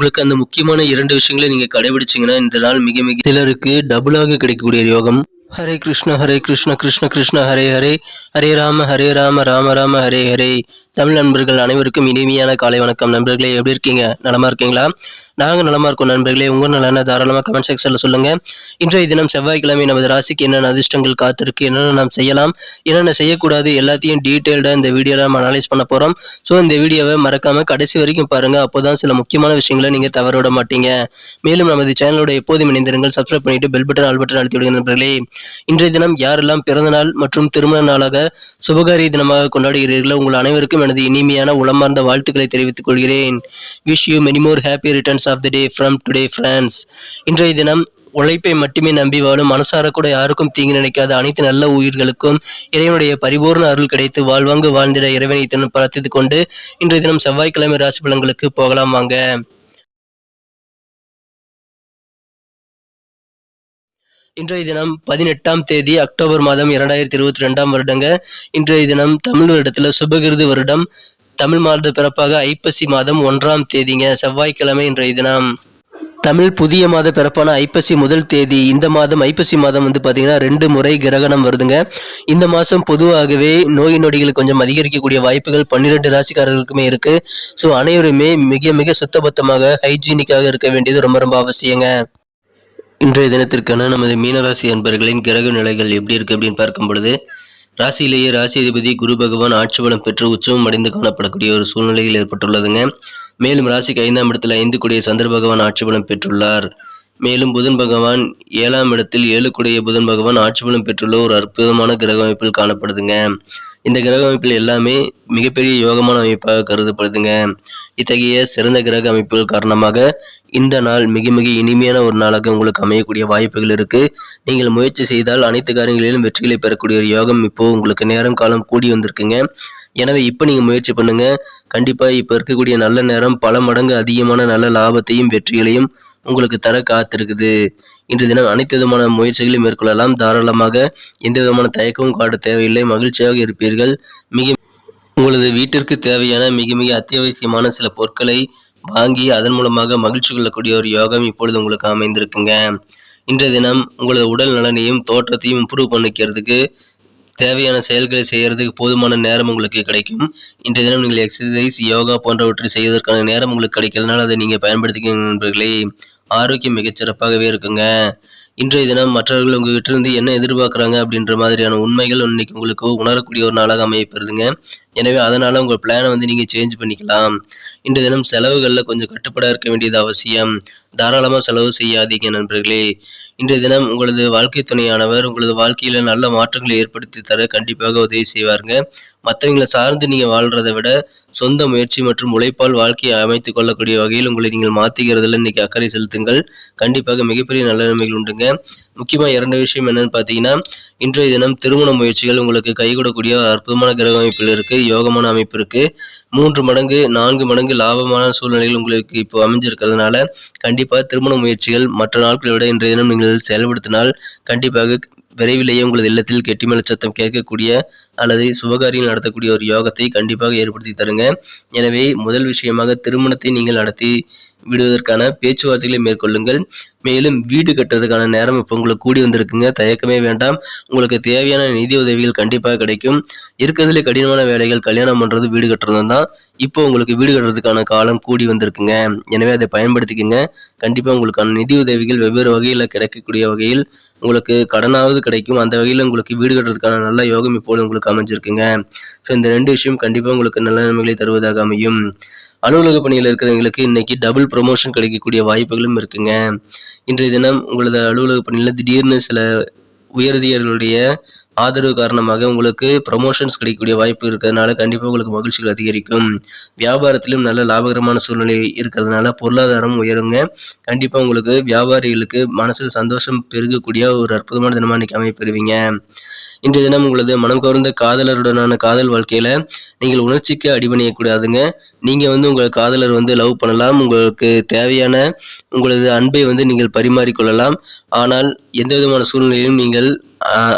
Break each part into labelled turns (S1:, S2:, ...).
S1: உங்களுக்கு அந்த முக்கியமான இரண்டு விஷயங்களை நீங்க கடைபிடிச்சீங்கன்னா இந்த நாள் மிக மிக சிலருக்கு டபுளாக கிடைக்கக்கூடிய யோகம். ஹரே கிருஷ்ண ஹரே கிருஷ்ண கிருஷ்ண கிருஷ்ண ஹரே ஹரே. ஹரே ராம ஹரே ராம ராம ராம ஹரே ஹரே. தமிழ் நண்பர்கள் அனைவருக்கும் இனிமையான காலை வணக்கம். நண்பர்களே எப்படி இருக்கீங்க? நலமா இருக்கீங்களா? நாங்கள் நலமா இருக்கோம் நண்பர்களே. உங்கள் நலனை தாராளமாக கமெண்ட் செக்ஷனில் சொல்லுங்க. இன்றைய தினம் செவ்வாய்க்கிழமை நமது ராசிக்கு என்னென்ன அதிர்ஷ்டங்கள் காத்திருக்கு என்னென்ன நாம் செய்யலாம் என்னென்ன செய்யக்கூடாது எல்லாத்தையும் டீட்டெயில்டாக இந்த வீடியோவில் நம்ம அனலைஸ் பண்ண போகிறோம் ஸோ இந்த வீடியோவை மறக்காம கடைசி வரைக்கும் பாருங்க. அப்போதான் சில முக்கியமான விஷயங்களை நீங்கள் தவற விட மாட்டீங்க. மேலும் நமது சேனலோட எப்போதும் இணைந்திருங்கள். சப்ஸ்கிரைப் பண்ணிட்டு பெல் பட்டன் ஆல் பட்டன் அழுத்தி விடுங்க நண்பர்களே. இன்றைய தினம் யாரெல்லாம் பிறந்த நாள் மற்றும் திருமண நாளாக சுபகாரிய தினமாக கொண்டாடுகிறீர்களோ உங்கள் அனைவருக்கும் எனது இனிமையான உளமார்ந்த வாழ்த்துக்களை தெரிவித்துக் கொள்கிறேன். Wish you many more happy returns of the day from today France இன்றைய தினம் உழைப்பை மட்டுமே நம்பி வாழும் மனசார கூட யாருக்கும் தீங்கு நினைக்காத அனைத்து நல்ல உயிர்களுக்கும் இறைவனுடைய பரிபூர்ண அருள் கிடைத்து வாழ்வாங்கு வாழ்ந்திட இறைவனை தினம் பிரார்த்தித்துக் கொண்டு இன்றைய தினம் செவ்வாய்க்கிழமை ராசி பலன்களுக்கு போகலாம் வாங்க. இன்றைய தினம் பதினெட்டாம் தேதி அக்டோபர் மாதம் இரண்டாயிரத்தி இருபத்தி ரெண்டாம் வருடங்க. இன்றைய தினம் தமிழ் வருடத்தில் சுபகிருது வருடம். தமிழ் மாத பிறப்பாக ஐப்பசி மாதம் ஒன்றாம் தேதிங்க செவ்வாய்க்கிழமை இன்றைய தினம். தமிழ் புதிய மாத பிறப்பான ஐப்பசி முதல் தேதி இந்த மாதம் ஐப்பசி மாதம் வந்து பார்த்தீங்கன்னா ரெண்டு முறை கிரகணம் வருதுங்க. இந்த மாதம் பொதுவாகவே நோய் நொடிகள் கொஞ்சம் அதிகரிக்கக்கூடிய வாய்ப்புகள் பன்னிரெண்டு ராசிக்காரர்களுக்குமே இருக்கு. ஸோ அனைவருமே மிக மிக சுத்தபத்தமாக ஹைஜீனிக்காக இருக்க வேண்டியது ரொம்ப ரொம்ப அவசியங்க. இன்றைய தினத்திற்கான நமது மீனராசி அன்பர்களின் கிரக நிலைகள் எப்படி இருக்கு அப்படின்னு பார்க்கும் பொழுது ராசியிலேயே ராசி அதிபதி குரு பகவான் ஆட்சி பலம் பெற்று உற்சவம் அடைந்து காணப்படக்கூடிய ஒரு சூழ்நிலையில் ஏற்பட்டுள்ளதுங்க. மேலும் ராசிக்கு ஐந்தாம் இடத்தில் ஐந்து கூடிய சந்திர பகவான் ஆட்சி பலம் பெற்றுள்ளார். மேலும் புதன் பகவான் ஏழாம் இடத்தில் ஏழு கூடிய புதன் பகவான் ஆட்சி பலம் பெற்றுள்ள ஒரு அற்புதமான கிரக அமைப்பில் காணப்படுதுங்க. இந்த கிரக அமைப்பில் எல்லாமே மிகப்பெரிய யோகமான அமைப்பாக கருதப்படுதுங்க. இத்தகைய சிறந்த கிரக அமைப்புகள் காரணமாக இந்த நாள் மிக மிக இனிமையான ஒரு நாளாக உங்களுக்கு அமையக்கூடிய வாய்ப்புகள் இருக்கு. நீங்கள் முயற்சி செய்தால் அனைத்து காரியங்களிலும் வெற்றிகளை பெறக்கூடிய ஒரு யோகம் இப்போ உங்களுக்கு நேரம் காலம் கூடி வந்திருக்குங்க. எனவே இப்போ நீங்கள் முயற்சி பண்ணுங்க. கண்டிப்பாக இப்போ இருக்கக்கூடிய நல்ல நேரம் பல மடங்கு அதிகமான நல்ல லாபத்தையும் வெற்றிகளையும் உங்களுக்கு தர காத்திருக்குது. இன்று தினம் அனைத்து விதமான முயற்சிகளையும் மேற்கொள்ளலாம். தாராளமாக எந்த விதமான தயக்கமும் காட்ட தேவையில்லை. மகிழ்ச்சியாக இருப்பீர்கள். மிக உங்களது வீட்டிற்கு தேவையான மிக மிக அத்தியாவசியமான சில பொருட்களை வாங்கி அதன் மூலமாக மகிழ்ச்சி கொள்ளக்கூடிய ஒரு யோகம் இப்பொழுது உங்களுக்கு அமைந்திருக்குங்க. இன்றைய தினம் உங்களது உடல் நலனையும் தோற்றத்தையும் இம்ப்ரூவ் பண்ணிக்கிறதுக்கு தேவையான செயல்களை செய்யறதுக்கு போதுமான நேரம் உங்களுக்கு கிடைக்கும். இன்றைய தினம் நீங்கள் எக்ஸசைஸ் யோகா போன்றவற்றை செய்வதற்கான நேரம் உங்களுக்கு கிடைக்கிறதுனால அதை நீங்கள் பயன்படுத்திக்க நண்பர்களே. ஆரோக்கியம் மிகச்சிறப்பாகவே இருக்குங்க. இன்றைய தினம் மற்றவர்கள் உங்ககிட்ட இருந்து என்ன எதிர்பார்க்குறாங்க அப்படின்ற மாதிரியான உண்மைகள் இன்னைக்கு உங்களுக்கு உணரக்கூடிய ஒரு நாளாக அமையப்படுதுங்க எனவே அதனால உங்கள் பிளானை வந்து நீங்க சேஞ்ச் பண்ணிக்கலாம். இன்றைய தினம் செலவுகளில் கொஞ்சம் கட்டுப்பட இருக்க வேண்டியது அவசியம். தாராளமாக செலவு செய்யாதீங்க நண்பர்களே. இன்றைய தினம் உங்களது வாழ்க்கை துணையானவர் உங்களது வாழ்க்கையில நல்ல மாற்றங்களை ஏற்படுத்தி தர கண்டிப்பாக உதவி செய்வாருங்க. மற்றவங்களை சார்ந்து நீங்க வாழ்றதை விட சொந்த முயற்சி மற்றும் உழைப்பால் வாழ்க்கையை அமைத்துக் கொள்ளக்கூடிய வகையில் உங்களை நீங்கள் மாத்திக்கிறதுல இன்னைக்கு அக்கறை செலுத்துங்கள். கண்டிப்பாக மிகப்பெரிய நல்ல நன்மைகள் உண்டுங்க. முக்கியமா இரண்டு விஷயம் என்னன்னு பார்த்தீங்கன்னா இன்றைய தினம் திருமண முயற்சிகள் உங்களுக்கு கைகூடக்கூடிய அற்புதமான கிரக அமைப்பில் இருக்கு யோகமான அமைப்பு இருக்கு. மூன்று மடங்கு நான்கு மடங்கு லாபமான சூழ்நிலைகள் உங்களுக்கு இப்போ அமைஞ்சிருக்கிறதுனால கண்டிப்பாக திருமண முயற்சிகள் மற்ற நாட்களை விட இன்றைய தினம் நீங்கள் செயல்படுத்தினால் கண்டிப்பாக விரைவிலேயே உங்களது இல்லத்தில் கெட்டிமலை சத்தம் கேட்கக்கூடிய அல்லது சுபகாரியம் நடத்தக்கூடிய ஒரு யோகத்தை கண்டிப்பாக ஏற்படுத்தி தருங்க. எனவே முதல் விஷயமாக திருமணத்தை நீங்கள் நடத்தி விடுவதற்கான பேச்சுவார்த்தைகளை மேற்கொள்ளுங்கள். மேலும் வீடு கட்டுறதுக்கான நேரம் இப்போ உங்களுக்கு கூடி வந்திருக்குங்க. தயக்கமே வேண்டாம். உங்களுக்கு தேவையான நிதி உதவிகள் கண்டிப்பாக கிடைக்கும். இருக்கிறதுல கடினமான வேலைகள் கல்யாணம் பண்ணுறது வீடு கட்டுறது தான். இப்போ உங்களுக்கு வீடு கட்டுறதுக்கான காலம் கூடி வந்திருக்குங்க. எனவே அதை பயன்படுத்திக்கங்க. கண்டிப்பாக உங்களுக்கான நிதி உதவிகள் வெவ்வேறு வகையில் கிடைக்கக்கூடிய வகையில் உங்களுக்கு கடனாவது கிடைக்கும். அந்த வகையில் உங்களுக்கு வீடு கட்டுறதுக்கான நல்ல யோகம் இப்போது உங்களுக்கு அமைஞ்சிருக்குங்க. ஸோ இந்த ரெண்டு விஷயம் கண்டிப்பாக உங்களுக்கு நல்ல நன்மைகளை தருவதாக அமையும். அலுவலக பணியில் இருக்கிறவங்களுக்கு இன்னைக்கு டபுள் ப்ரொமோஷன் கிடைக்கக்கூடிய வாய்ப்புகளும் இருக்குங்க. இன்றைய தினம் உங்களது அலுவலக பணியில் திடீர்னு சில உயரதிகாரிகளுடைய ஆதரவு காரணமாக உங்களுக்கு ப்ரமோஷன்ஸ் கிடைக்கக்கூடிய வாய்ப்பு இருக்கிறதுனால கண்டிப்பாக உங்களுக்கு மகிழ்ச்சிகள் அதிகரிக்கும். வியாபாரத்திலும் நல்ல லாபகரமான சூழ்நிலை இருக்கிறதுனால பொருளாதாரம் உயருங்க. கண்டிப்பாக உங்களுக்கு வியாபாரிகளுக்கு மனசில் சந்தோஷம் பெருகக்கூடிய ஒரு அற்புதமான தினமாக இன்னைக்கு அமைப்பெறுவீங்க இன்றைய தினம் உங்களது மனம் கவர்ந்த காதலருடனான காதல் வாழ்க்கையில நீங்கள் உணர்ச்சிக்கு அடிபணியக்கூடாதுங்க. நீங்க வந்து உங்கள் காதலர் வந்து லவ் பண்ணலாம். உங்களுக்கு தேவையான உங்களது அன்பை வந்து நீங்கள் பரிமாறிக்கொள்ளலாம். ஆனால் எந்த விதமான சூழ்நிலையிலும் நீங்கள்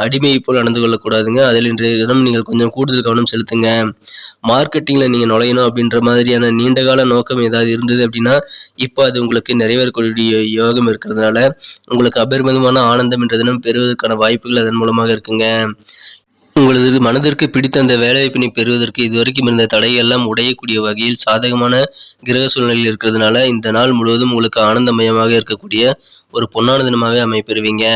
S1: அடிமையை போல் நடந்து கொள்ளக்கூடாதுங்க. அதில் இன்றைய தினம் நீங்கள் கொஞ்சம் கூடுதல் கவனம் செலுத்துங்க. மார்க்கெட்டிங்கில் நீங்கள் நுழையணும் அப்படின்ற மாதிரியான நீண்டகால நோக்கம் ஏதாவது இருந்தது அப்படின்னா இப்போ அது உங்களுக்கு நிறைவேறக்கூடிய யோகம் இருக்கிறதுனால உங்களுக்கு அபரிமிதமான ஆனந்தம் என்ற தினம் பெறுவதற்கான வாய்ப்புகள் அதன் மூலமாக இருக்குங்க. உங்களது மனதிற்கு பிடித்த அந்த வேலைவாய்ப்பினை பெறுவதற்கு இதுவரைக்கும் இருந்த தடையெல்லாம் உடையக்கூடிய வகையில் சாதகமான கிரக சூழ்நிலையில் இருக்கிறதுனால இந்த நாள் முழுவதும் உங்களுக்கு ஆனந்தமயமாக இருக்கக்கூடிய ஒரு பொன்னான தினமாகவே அமைப்பெறுவீங்க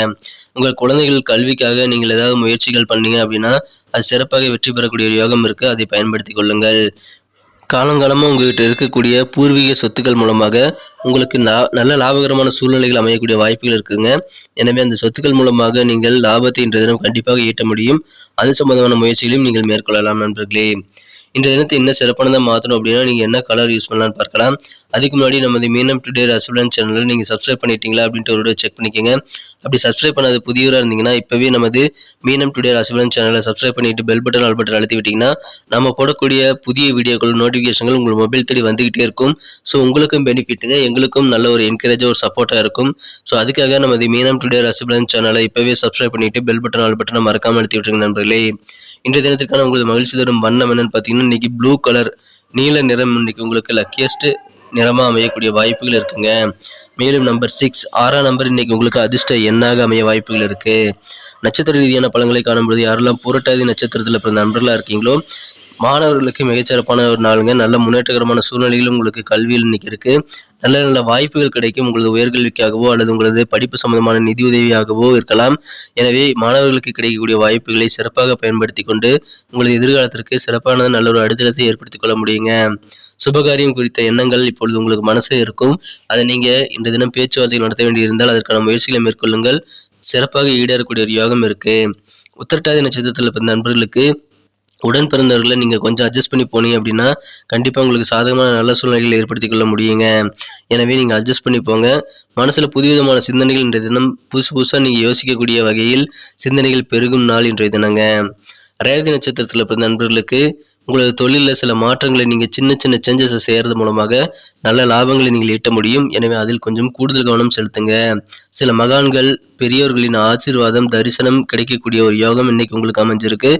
S1: உங்கள் குழந்தைகள் கல்விக்காக நீங்கள் ஏதாவது முயற்சிகள் பண்ணீங்க அப்படின்னா அது சிறப்பாக வெற்றி பெறக்கூடிய ஒரு யோகம் இருக்குது அதை பயன்படுத்தி கொள்ளுங்கள். காலங்காலமாக உங்ககிட்ட இருக்கக்கூடிய பூர்வீக சொத்துக்கள் மூலமாக உங்களுக்கு நல்ல லாபகரமான சூழ்நிலைகள் அமையக்கூடிய வாய்ப்புகள் இருக்குங்க. எனவே அந்த சொத்துக்கள் மூலமாக நீங்கள் லாபத்தை இன்றைய தினம் கண்டிப்பாக ஈட்ட முடியும். அது சம்பந்தமான முயற்சிகளையும் நீங்கள் மேற்கொள்ளலாம் நண்பர்களே. இந்த தினத்தை என்ன சிறப்பானதாக மாற்றணும் அப்படின்னா நீங்கள் என்ன கலர் யூஸ் பண்ணலாம்னு பார்க்கலாம். அதுக்கு முன்னாடி நமது மீனம் டுடே ரசுலன் சேனலில் நீங்கள் சப்ஸ்கிரைப் பண்ணிட்டீங்களா அப்படின்ட்டு ஒரு செக் பண்ணிக்கோங்க. அப்படி சப்ஸ்கிரைப் பண்ணாத புதியவராக இருந்தீங்கன்னா இப்போவே நமது மீனம் டுடே ரசுலன் சேனலை சப்ஸ்கிரைப் பண்ணிட்டு பெல் பட்டன் ஆல் பட்டன் அழுத்தி விட்டிங்கன்னா நம்ம போடக்கூடிய புதிய வீடியோக்கள் நோட்டிஃபிகேஷன்கள் உங்கள் மொபைல் தேடி வந்துகிட்டே இருக்கும். ஸோ உங்களுக்கும் பெனிஃபிட்டுங்க எங்களுக்கும் நல்ல ஒரு என்கரேஜாக ஒரு சப்போர்ட்டாக இருக்கும். ஸோ அதுக்காக நமது மீனம் டுடே ரசுலன் சேனலை இப்போவே சப்ஸ்கிரைப் பண்ணிட்டு பெல் பட்டன் ஆல் பட்டனை மறக்காமல் அழுத்தி விட்டுருங்க நண்பர்களே. இன்றைய தினத்திற்கான உங்களுக்கு மகிழ்ச்சி தரும் வண்ணம் என்னன்னு பார்த்தீங்கன்னா இன்னைக்கு ப்ளூ கலர் நீல நிறம் இன்னைக்கு உங்களுக்கு லக்கியஸ்ட் நிறமாக அமையக்கூடிய வாய்ப்புகள் இருக்குங்க. மேலும் நம்பர் சிக்ஸ் ஆறாம் நம்பர் இன்னைக்கு உங்களுக்கு அதிர்ஷ்ட எண்ணாக அமைய வாய்ப்புகள் இருக்கு. நட்சத்திர ரீதியான பழங்களை காணும்பொழுது யாரெல்லாம் புரட்டாதி நட்சத்திரத்தில் பிறந்த நண்பர்களாக இருக்கீங்களோ மாணவர்களுக்கு மிகச்சிறப்பான ஒரு நாளுங்க. நல்ல முன்னேற்றகரமான சூழ்நிலைகளும் உங்களுக்கு கல்வியில் இன்னைக்கு இருக்கு. நல்ல நல்ல வாய்ப்புகள் கிடைக்கும். உங்களது உயர்கல்விக்காகவோ அல்லது உங்களது படிப்பு சம்பந்தமான நிதியுதவியாகவோ இருக்கலாம். எனவே மாணவர்களுக்கு கிடைக்கக்கூடிய வாய்ப்புகளை சிறப்பாக பயன்படுத்தி கொண்டு உங்களது எதிர்காலத்திற்கு சிறப்பான நல்ல ஒரு அடித்தளத்தை ஏற்படுத்திக் கொள்ள முடியுங்க. சுபகாரியம் குறித்த எண்ணங்கள் இப்பொழுது உங்களுக்கு மனசில் இருக்கும். அதை நீங்க இந்த தினம் பேச்சுவார்த்தை நடத்த வேண்டியிருந்தால் அதற்கான முயற்சிகளை மேற்கொள்ளுங்கள். சிறப்பாக ஈடேறக்கூடிய ஒரு யோகம் இருக்கு. உத்திரட்டாதி நட்சத்திரத்தில் பிறந்த நண்பர்களுக்கு உடன் பிறந்தவர்களை நீங்கள் கொஞ்சம் அட்ஜஸ்ட் பண்ணி போனீங்க அப்படின்னா கண்டிப்பாக உங்களுக்கு சாதகமான நல்ல சூழ்நிலைகளை ஏற்படுத்தி கொள்ள முடியுங்க. எனவே நீங்கள் அட்ஜஸ்ட் பண்ணி போங்க. மனசில் புதுவிதமான சிந்தனைகள் இன்றைய தினம் புதுசு புதுசாக நீங்கள் யோசிக்கக்கூடிய வகையில் சிந்தனைகள் பெருகும் நாள் இன்றைய தினங்க. ரேவதி நட்சத்திரத்தில் பிறந்த நண்பர்களுக்கு உங்களது தொழிலில் சில மாற்றங்களை நீங்கள் சின்ன சின்ன சேஞ்சஸை செய்கிறது மூலமாக நல்ல லாபங்களை நீங்கள் ஈட்ட முடியும். எனவே அதில் கொஞ்சம் கூடுதல் கவனம் செலுத்துங்க. சில மகான்கள் பெரியோர்களின் ஆசீர்வாதம் தரிசனம் கிடைக்கக்கூடிய ஒரு யோகம் இன்னைக்கு உங்களுக்கு அமைஞ்சிருக்கு.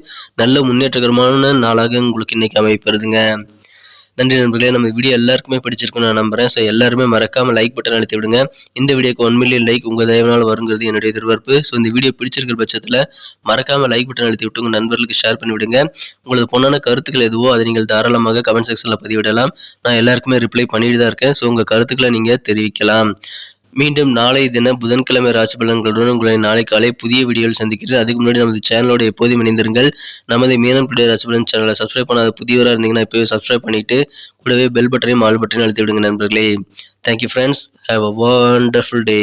S1: நல்ல முன்னேற்றகரமான நாளாக உங்களுக்கு இன்னைக்கு அமைப்பெறுதுங்க நன்றி நண்பர்களே. நம்ம வீடியோ எல்லாருக்குமே பிடிச்சிருக்கும் நான் நம்புறேன். ஸோ எல்லாருமே மறக்காம லைக் பட்டன் அழுத்தி விடுங்க. இந்த வீடியோக்கு ஒன் மில்லியன் லைக் உங்கள் தயவுனால் வருங்கிறது என்னுடைய எதிர்பார்ப்பு. ஸோ இந்த வீடியோ பிடிச்சிருக்கிற பட்சத்தில் மறக்காம லைக் பட்டன் அழுத்தி விட்டு உங்கள் நண்பர்களுக்கு ஷேர் பண்ணி விடுங்க. உங்களது பொண்ணான கருத்துக்கள் எதுவோ அதை நீங்கள் தாராளமாக கமெண்ட் செக்ஷனில் பதிவிடலாம். நான் எல்லாருக்குமே ரிப்ளை பண்ணிட்டு தான் இருக்கேன். ஸோ உங்கள் கருத்துக்களை நீங்கள் தெரிவிக்கலாம். மீண்டும் நாளை தின புதன்கிழமை ராசி பலன்களுடன் உங்களை நாளை காலை புதிய வீடியோவில் சந்திக்கிறேன். அதுக்கு முன்னாடி நமது சேனலோட எப்போதும் இணைந்திருங்கள். நமது மீனம் டுடே ராசி பலன் சேனலை சப்ஸ்கிரைப் பண்ணாத புதியவராக இருந்தீங்கன்னா இப்போவே சப்ஸ்கிரைப் பண்ணிட்டு கூடவே பெல் பட்டனையும் ஆல் பட்டனையும் அழுத்தி விடுங்க நண்பர்களே. Thank you friends have a wonderful day